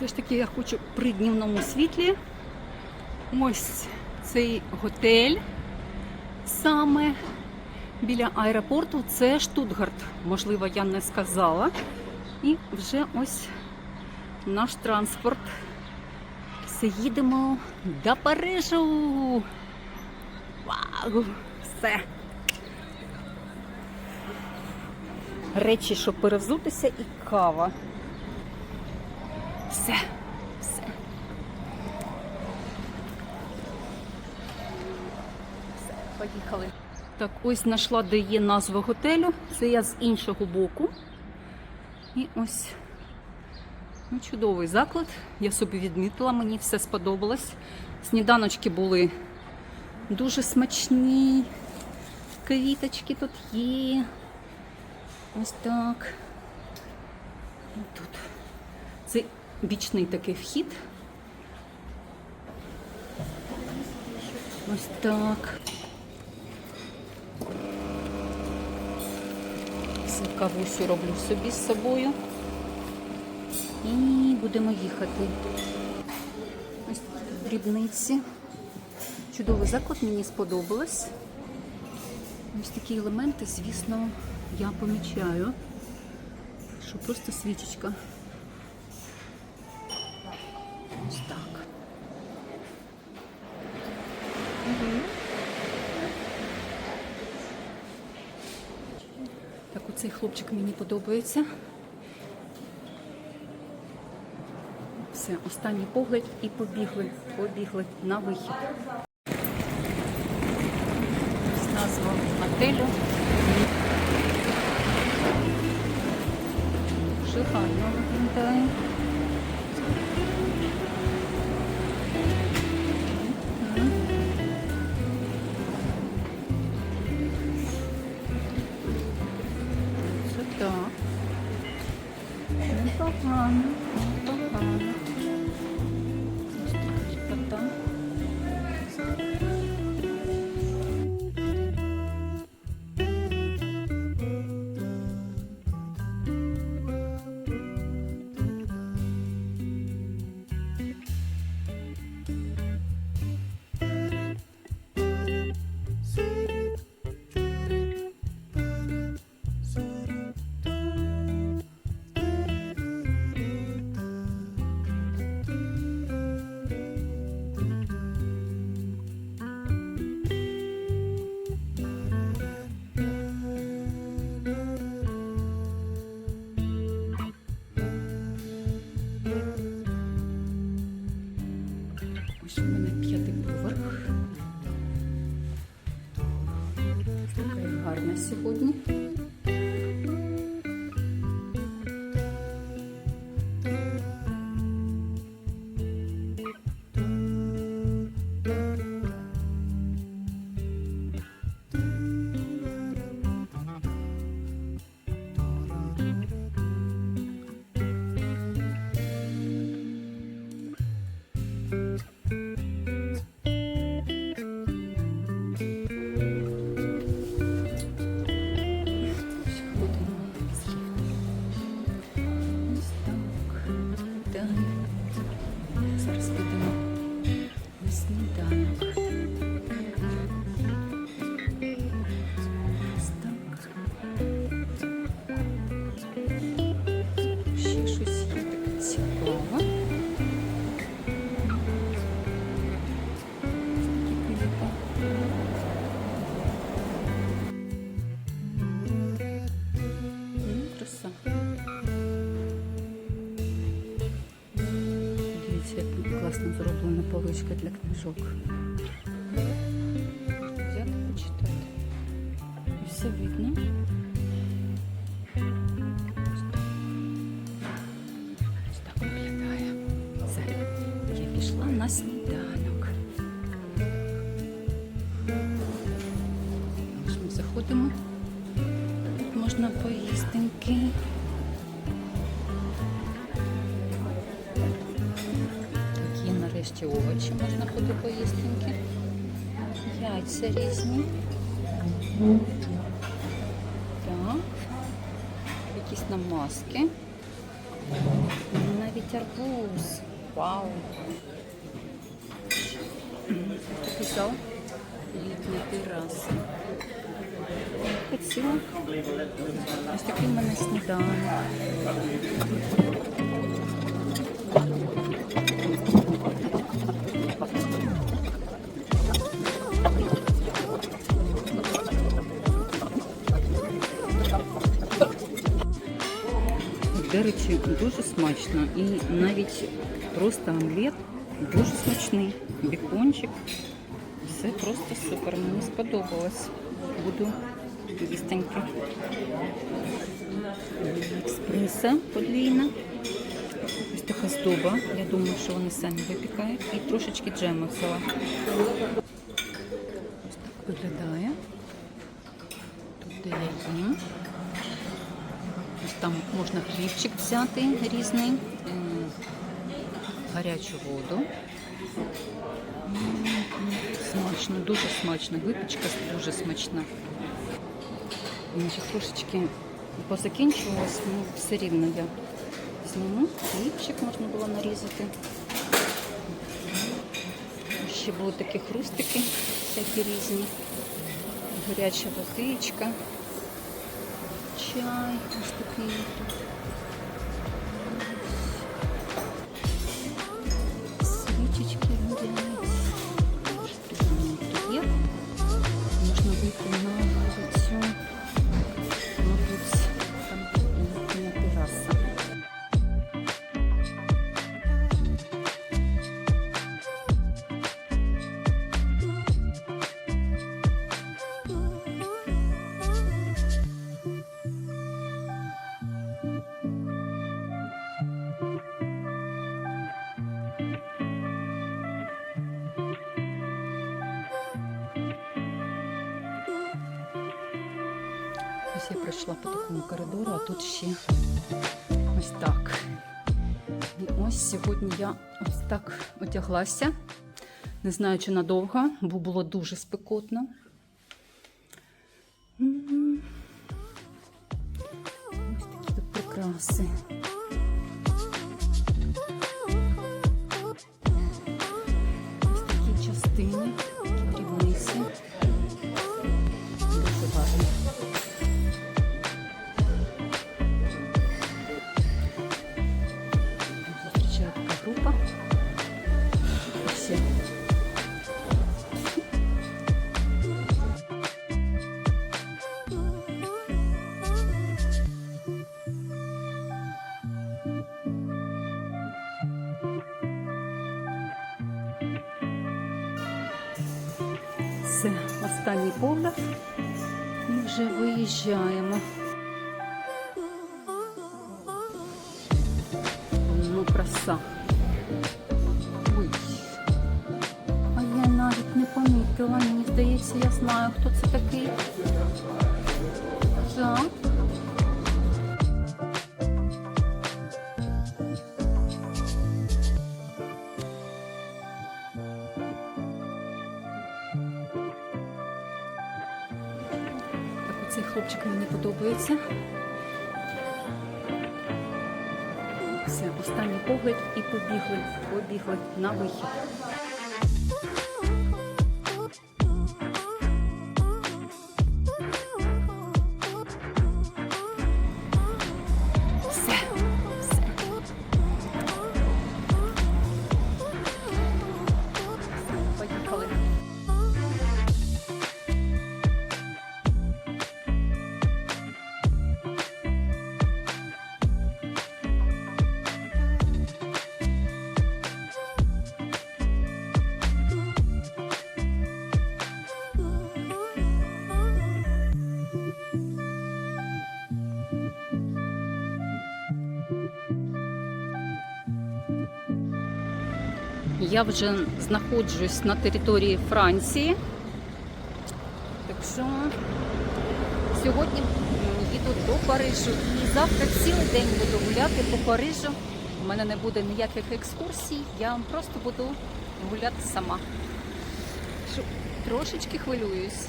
Все ж таки я хочу при днівному світлі. Ось цей готель саме біля аеропорту. Це Штутгарт. Можливо, я не сказала. І вже ось наш транспорт. Все їдемо до Парижу. Вау! Все. Речі, щоб перевзутися, і кава. Все, все. Все, поїхали. Так, ось знайшла, де є назва готелю. Це я з іншого боку. І ось ну, чудовий заклад. Я собі відмітила, мені все сподобалось. Сніданочки були дуже смачні. Квіточки тут є. Ось так. Тут. Це бічний такий вхід. Ось так. Кавусю роблю собі з собою. І будемо їхати. Ось дрібниці. Чудовий заклад, мені сподобалось. Ось такі елементи, звісно, я помічаю, що просто свічечка. Так, оцей хлопчик мені подобається. Все, останній погляд і побігли, побігли на вихід. Назва готелю. Дуже гарно виглядає. Це так. Непогано, непогано. Ось Сьогодні. Поличка для книжок. Взяти почитати. Все видно. Ось так. Я пішла на сніданок. Ми заходимо. Тут можна поїстеньки. Такі овочі можна буде поїстеньки. Яйця різні. Так. Якісь намазки. Навіть арбуз. Вау. Такий зал. Літня тераса. Ось такий в мене сніданок. Дуже смачно. І навіть просто омлет дуже смачний. Бікончик. Все просто супер. Мені сподобалось. Буду їстеньки. Експреса подвійна. Ось така здоба. Я думаю, що вони самі випікають. І трошечки джему взяла. Ось так виглядає. Тут де я їм. Там можна хлібчик взяти різний, гарячу воду. Смачно, дуже смачно. Випічка дуже смачна. Значить, трошечки позакінчувалось, ну все рівно я зніму. Хлібчик можна було нарізати. Ще були такі хрустики, всякі різні. Гаряча водичка чай ось такий. Ось я пройшла по такому коридору, а тут ще ось так. І ось сьогодні я ось так одяглася. Не знаю, чи надовго, бо було дуже спекотно. Ось такі тут прикраси. Зустрічає така група. Всі. Це останній погляд. І вже виїжджаємо. Ну, краса. Здається, я знаю, хто це такий. Так. Так, оцей хлопчик мені подобається. Все, останній погляд і побігли, побігли на вихід. Я вже знаходжусь на території Франції. Так що сьогодні їду до Парижу. І завтра цілий день буду гуляти по Парижу. У мене не буде ніяких екскурсій, я просто буду гуляти сама. Трошечки хвилююсь.